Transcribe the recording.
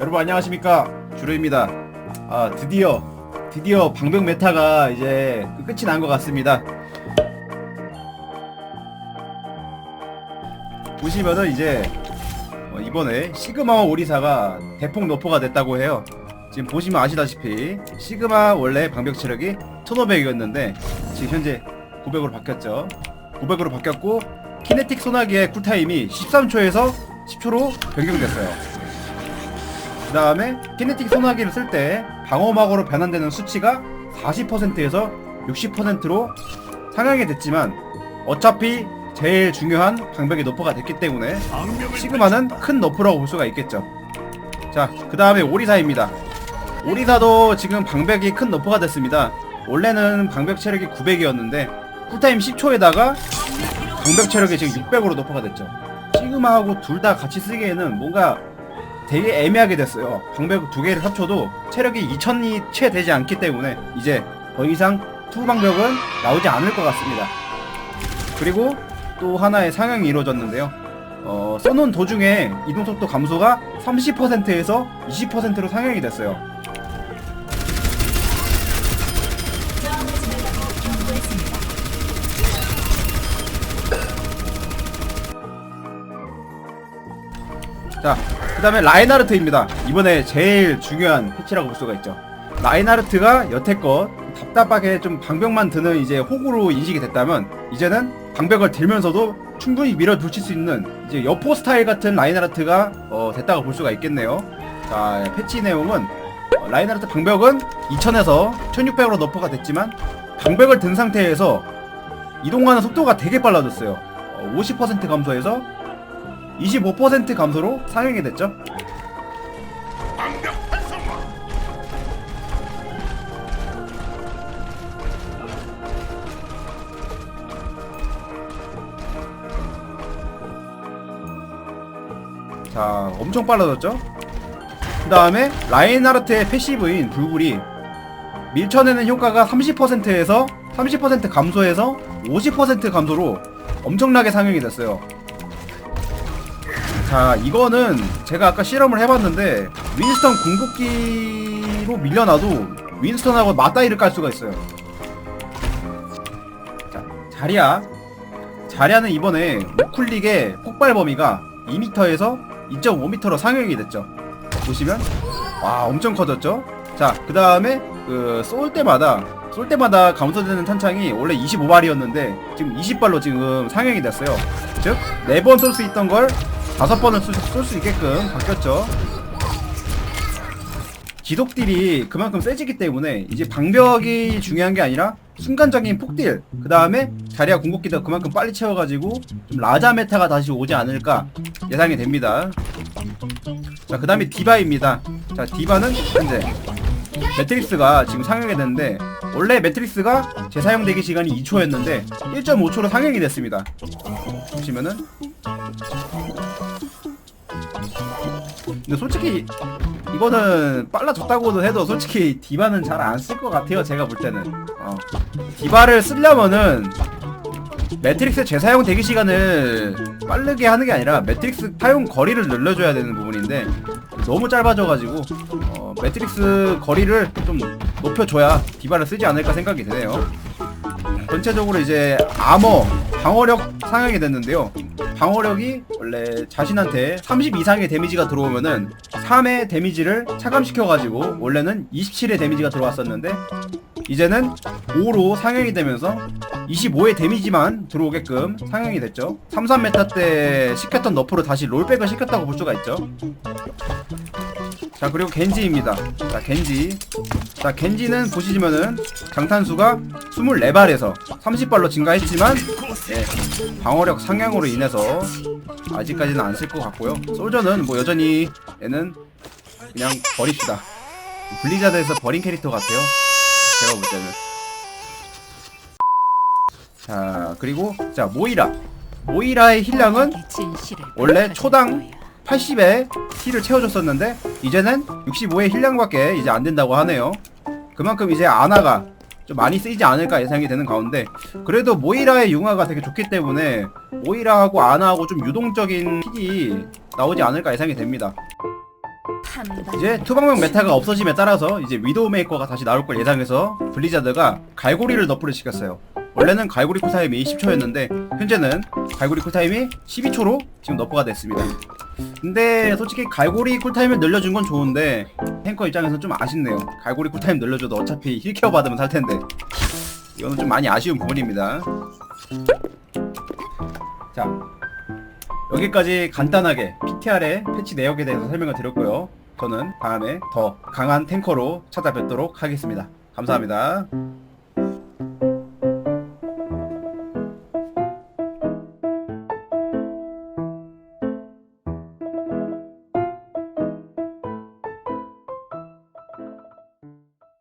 여러분 안녕하십니까? 주루입니다. 아 드디어 드디어 방벽 메타가 이제 끝이 난 것 같습니다. 보시면은 이제 어, 이번에 시그마와 오리사가 대폭 너프가 됐다고 해요. 지금 보시면 아시다시피 시그마 원래 방벽 체력이 1500이었는데 지금 현재 900으로 바뀌었죠. 900으로 바뀌었고 키네틱 소나기의 쿨타임이 13초에서 10초로 변경됐어요 그 다음에 키네틱 소나기를 쓸 때 방어막으로 변환되는 수치가 40%에서 60%로 상향이 됐지만 어차피 제일 중요한 방벽이 너프가 됐기 때문에 시그마는 큰 너프라고 볼 수가 있겠죠. 자그 다음에 오리사입니다. 오리사도 지금 방벽이 큰 너프가 됐습니다. 원래는 방벽 체력이 900이었는데 쿨타임 10초에다가 방벽 체력이 지금 600으로 너프가 됐죠. 시그마하고 둘 다 같이 쓰기에는 뭔가 되게 애매하게 됐어요. 방벽 두 개를 합쳐도 체력이 2000이 채 되지 않기 때문에 이제 더 이상 투 방벽은 나오지 않을 것 같습니다. 그리고 또 하나의 상향이 이루어졌는데요. 어, 써놓은 도중에 이동속도 감소가 30%에서 20%로 상향이 됐어요. 자, 그 다음에 라인하르트입니다. 이번에 제일 중요한 패치라고 볼 수가 있죠. 라인하르트가 여태껏 답답하게 좀 방벽만 드는 이제 호구로 인식이 됐다면 이제는 방벽을 들면서도 충분히 밀어붙일 수 있는 이제 여포 스타일 같은 라인하르트가 어, 됐다고 볼 수가 있겠네요. 자, 패치 내용은 어, 라인하르트 방벽은 2000에서 1600으로 너프가 됐지만 방벽을 든 상태에서 이동하는 속도가 되게 빨라졌어요. 어, 50% 감소해서 25% 감소로 상향이 됐죠. 자, 엄청 빨라졌죠? 그 다음에 라인하르트의 패시브인 불굴이 밀쳐내는 효과가 30%에서 30% 감소해서 50% 감소로 엄청나게 상향이 됐어요. 자 이거는 제가 아까 실험을 해봤는데 윈스턴 궁극기로 밀려나도 윈스턴하고 맞다이를 깔 수가 있어요. 자 자리야. 자리야는 이번에 우클릭의 폭발 범위가 2m에서 2.5m로 상향이 됐죠. 보시면 와 엄청 커졌죠? 자그 다음에 그 쏠 때마다 쏠 때마다 감소되는 탄창이 원래 25발이었는데 지금 20발로 지금 상향이 됐어요. 즉 4번 쏠 수 있던 걸 다섯 번을 쏠 수 있게끔 바뀌었죠. 지독딜이 그만큼 세지기 때문에 이제 방벽이 중요한 게 아니라 순간적인 폭딜 그 다음에 자리야 궁극기도 그만큼 빨리 채워가지고 좀 라자 메타가 다시 오지 않을까 예상이 됩니다. 자그 다음에 디바입니다. 자 디바는 현재 매트릭스가 지금 상향이 됐는데 원래 매트릭스가 재사용 대기 시간이 2초였는데 1.5초로 상향이 됐습니다. 보시면은 근데 솔직히 이거는 빨라졌다고도 해도 솔직히 디바는 잘 안 쓸 것 같아요 제가 볼 때는. 어. 디바를 쓰려면은 매트릭스 재사용 대기 시간을 빠르게 하는 게 아니라 매트릭스 사용 거리를 늘려줘야 되는 부분인데 너무 짧아져가지고 어, 매트릭스 거리를 좀 높여줘야 디바를 쓰지 않을까 생각이 드네요. 전체적으로 이제 아머 방어력 상향이 됐는데요 방어력이 원래 자신한테 30 이상의 데미지가 들어오면은 3의 데미지를 차감시켜가지고 원래는 27의 데미지가 들어왔었는데 이제는 5로 상향이 되면서 25의 데미지만 들어오게끔 상향이 됐죠. 33 메타 때 시켰던 너프로 다시 롤백을 시켰다고 볼 수가 있죠. 자 그리고 겐지입니다. 자 겐지 자 겐지는 보시면은 장탄수가 24발에서 30발로 증가했지만 예, 방어력 상향으로 인해서 아직까지는 안 쓸 것 같고요. 솔저는 뭐 여전히 얘는 그냥 버립시다. 블리자드에서 버린 캐릭터 같아요. 제가 볼 때는. 자 그리고 자 모이라. 모이라의 힐량은 원래 초당 80에 힐을 채워줬었는데 이제는 65의 힐량밖에 이제 안 된다고 하네요. 그만큼 이제 아나가 좀 많이 쓰이지 않을까 예상이 되는 가운데 그래도 모이라의 융화가 되게 좋기 때문에 모이라하고 아나하고 좀 유동적인 픽이 나오지 않을까 예상이 됩니다. 이제 투방명 메타가 없어짐에 따라서 이제 위도우 메이커가 다시 나올 걸 예상해서 블리자드가 갈고리를 너프를 시켰어요. 원래는 갈고리 쿨타임이 10초였는데 현재는 갈고리 쿨타임이 12초로 지금 너프가 됐습니다. 근데 솔직히 갈고리 쿨타임을 늘려준 건 좋은데 탱커 입장에서 좀 아쉽네요. 갈고리 쿨타임 늘려줘도 어차피 힐케어 받으면 살 텐데 이거는 좀 많이 아쉬운 부분입니다. 자 여기까지 간단하게 PTR의 패치 내역에 대해서 설명을 드렸고요. 저는 다음에 더 강한 탱커로 찾아뵙도록 하겠습니다. 감사합니다.